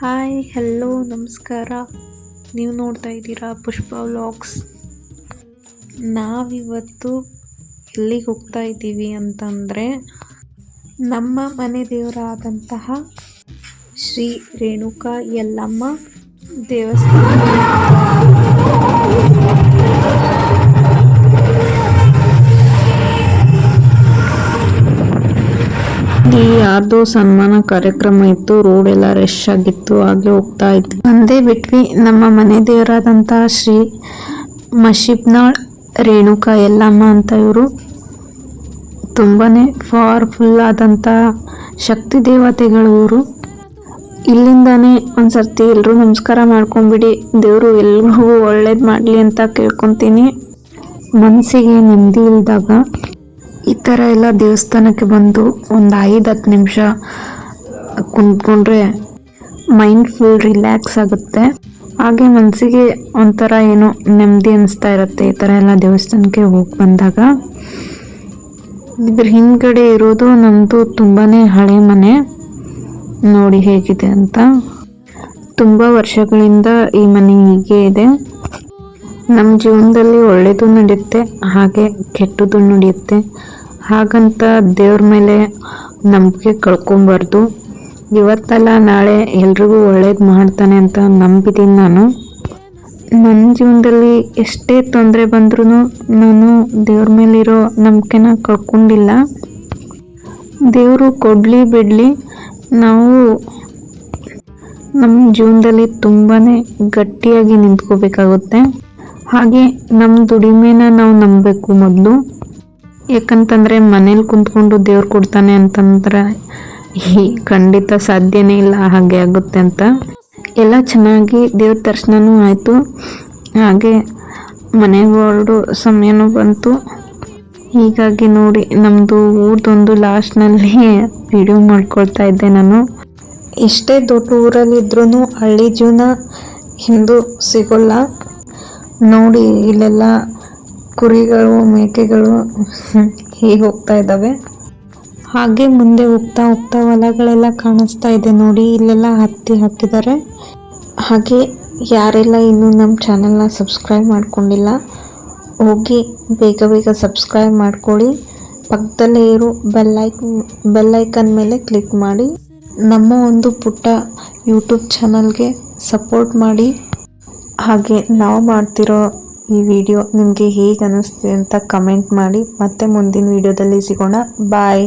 Hi hello ನಮಸ್ಕಾರ. ನೀವು ನೋಡ್ತಾ ಇದ್ದೀರಾ ಪುಷ್ಪ ವ್ಲಾಗ್ಸ್? ನಾವಿವತ್ತು ಎಲ್ಲಿಗೆ ಹೋಗ್ತಾ ಇದ್ದೀವಿ ಅಂತಂದರೆ ನಮ್ಮ ಮನೆ ದೇವರಾದಂತಹ ಶ್ರೀ ರೇಣುಕಾ ಯಲ್ಲಮ್ಮ ದೇವಸ್ಥಾನ. ಈ ಯಾರ್ದೋ ಸನ್ಮಾನ ಕಾರ್ಯಕ್ರಮ ಇತ್ತು ರೋಡ್ ಎಲ್ಲ ರಶ್ ಆಗಿತ್ತು, ಹಾಗೆ ಹೋಗ್ತಾ ಇದ್ವಿ. ಒಂದೇ ಬಿಟ್ವಿ. ನಮ್ಮ ಮನೆ ದೇವರಾದಂತಹ ಶ್ರೀ ಮಶಿಬ್ನಾಳ್ ರೇಣುಕಾ ಯಲ್ಲಮ್ಮ ಅಂತ ಇವರು. ತುಂಬಾನೇ ಪವರ್ಫುಲ್ ಆದಂತಹ ಶಕ್ತಿ ದೇವತೆಗಳು ಇವರು. ಇಲ್ಲಿಂದಾನೇ ಒಂದ್ಸರ್ತಿ ಎಲ್ಲರೂ ನಮಸ್ಕಾರ ಮಾಡ್ಕೊಂಬಿಡಿ. ದೇವರು ಎಲ್ರಿಗೂ ಒಳ್ಳೇದು ಮಾಡಲಿ ಅಂತ ಕೇಳ್ಕೊತೀನಿ. ಮನಸ್ಸಿಗೆ ನೆಮ್ಮದಿ ಇಲ್ದಾಗ ಈ ಥರ ಎಲ್ಲ ದೇವಸ್ಥಾನಕ್ಕೆ ಬಂದು ಒಂದು ಐದು, ಹತ್ತು ನಿಮಿಷ ಕುಂತ್ಕೊಂಡ್ರೆ ಮೈಂಡ್ ಫುಲ್ ರಿಲ್ಯಾಕ್ಸ್ ಆಗುತ್ತೆ. ಹಾಗೆ ಮನಸ್ಸಿಗೆ ಒಂಥರ ಏನೋ ನೆಮ್ಮದಿ ಅನಿಸ್ತಾ ಇರುತ್ತೆ ಈ ಥರ ಎಲ್ಲ ದೇವಸ್ಥಾನಕ್ಕೆ ಹೋಗಿ ಬಂದಾಗ. ಇದ್ರ ಹಿಂದ್ಗಡೆ ಇರೋದು ನಮ್ಮದು ತುಂಬಾ ಹಳೆ ಮನೆ. ನೋಡಿ ಹೇಗಿದೆ ಅಂತ. ತುಂಬ ವರ್ಷಗಳಿಂದ ಈ ಮನೆ ಹೀಗೆ ಇದೆ. ನಮ್ಮ ಜೀವನದಲ್ಲಿ ಒಳ್ಳೆಯದು ನಡೆಯುತ್ತೆ, ಹಾಗೆ ಕೆಟ್ಟದ್ದು ನಡೆಯುತ್ತೆ. ಹಾಗಂತ ದೇವ್ರ ಮೇಲೆ ನಂಬಿಕೆ ಕಳ್ಕೊಬಾರ್ದು. ಇವತ್ತಲ್ಲ ನಾಳೆ ಎಲ್ರಿಗೂ ಒಳ್ಳೇದು ಮಾಡ್ತಾನೆ ಅಂತ ನಂಬಿದ್ದೀನಿ ನಾನು. ನನ್ನ ಜೀವನದಲ್ಲಿ ಎಷ್ಟೇ ತೊಂದರೆ ಬಂದ್ರೂ ನಾನು ದೇವ್ರ ಮೇಲಿರೋ ನಂಬಿಕೆನ ಕಳ್ಕೊಂಡಿಲ್ಲ. ದೇವರು ಕೊಡಲಿ ಬಿಡಲಿ ನಾವು ನಮ್ಮ ಜೀವನದಲ್ಲಿ ತುಂಬಾ ಗಟ್ಟಿಯಾಗಿ ನಿಂತ್ಕೋಬೇಕಾಗುತ್ತೆ. ಹಾಗೆ ನಮ್ಮ ದುಡಿಮೆನ ನಾವು ನಂಬಬೇಕು ಮೊದಲು. ಯಾಕಂತಂದರೆ ಮನೇಲಿ ಕುಂತ್ಕೊಂಡು ದೇವ್ರು ಕೊಡ್ತಾನೆ ಅಂತಂದ್ರೆ ಈ ಖಂಡಿತ ಸಾಧ್ಯನೇ ಇಲ್ಲ ಹಾಗೆ ಆಗುತ್ತೆ ಅಂತ. ಎಲ್ಲ ಚೆನ್ನಾಗಿ ದೇವ್ರ ದರ್ಶನವೂ ಆಯಿತು. ಹಾಗೆ ಮನೆಗೆ ಹೊರಡು ಸಮಯನೂ ಬಂತು. ಹೀಗಾಗಿ ನೋಡಿ ನಮ್ಮದು ಊರದೊಂದು ಲಾಸ್ಟ್ನಲ್ಲಿ ವಿಡಿಯೋ ಮಾಡ್ಕೊಳ್ತಾ ಇದ್ದೆ ನಾನು. ಎಷ್ಟೇ ದೊಡ್ಡ ಊರಲ್ಲಿದ್ರೂ ಹಳ್ಳಿ ಜೀವನ ಹಿಂದೂ ಸಿಗೋಲ್ಲ. ನೋಡಿ ಇಲ್ಲೆಲ್ಲ ಕುರಿಗಳು, ಮೇಕೆಗಳು ಹೀಗೆ ಹೋಗ್ತಾ ಇದ್ದಾವೆ. ಹಾಗೆ ಮುಂದೆ ಹೋಗ್ತಾ ಹೋಗ್ತಾ ಹೊಲಗಳೆಲ್ಲ ಕಾಣಿಸ್ತಾ ಇದೆ ನೋಡಿ, ಇಲ್ಲೆಲ್ಲ ಹತ್ತಿ ಹಾಕಿದ್ದಾರೆ. ಹಾಗೆ ಯಾರೆಲ್ಲ ಇನ್ನೂ ನಮ್ಮ ಚಾನಲ್ನ ಸಬ್ಸ್ಕ್ರೈಬ್ ಮಾಡ್ಕೊಂಡಿಲ್ಲ, ಹೋಗಿ ಬೇಗ ಬೇಗ ಸಬ್ಸ್ಕ್ರೈಬ್ ಮಾಡ್ಕೊಳ್ಳಿ. ಪಕ್ಕದಲ್ಲೇ ಇರೋ ಬೆಲ್ಲೈಕ್ ಬೆಲ್ಲೈಕನ್ ಮೇಲೆ ಕ್ಲಿಕ್ ಮಾಡಿ. ನಮ್ಮ ಒಂದು ಪುಟ್ಟ ಯೂಟ್ಯೂಬ್ ಚಾನಲ್ಗೆ ಸಪೋರ್ಟ್ ಮಾಡಿ. ಹಾಗೆ ನಾವು ಮಾಡ್ತಿರೋ ಈ ವಿಡಿಯೋ ನಿಮಗೆ ಹೇಗೆ ಅನ್ನಿಸ್ತಿದೆ ಅಂತ ಕಮೆಂಟ್ ಮಾಡಿ. ಮತ್ತೆ ಮುಂದಿನ ವಿಡಿಯೋದಲ್ಲಿ ಸಿಗೋಣ. ಬಾಯ್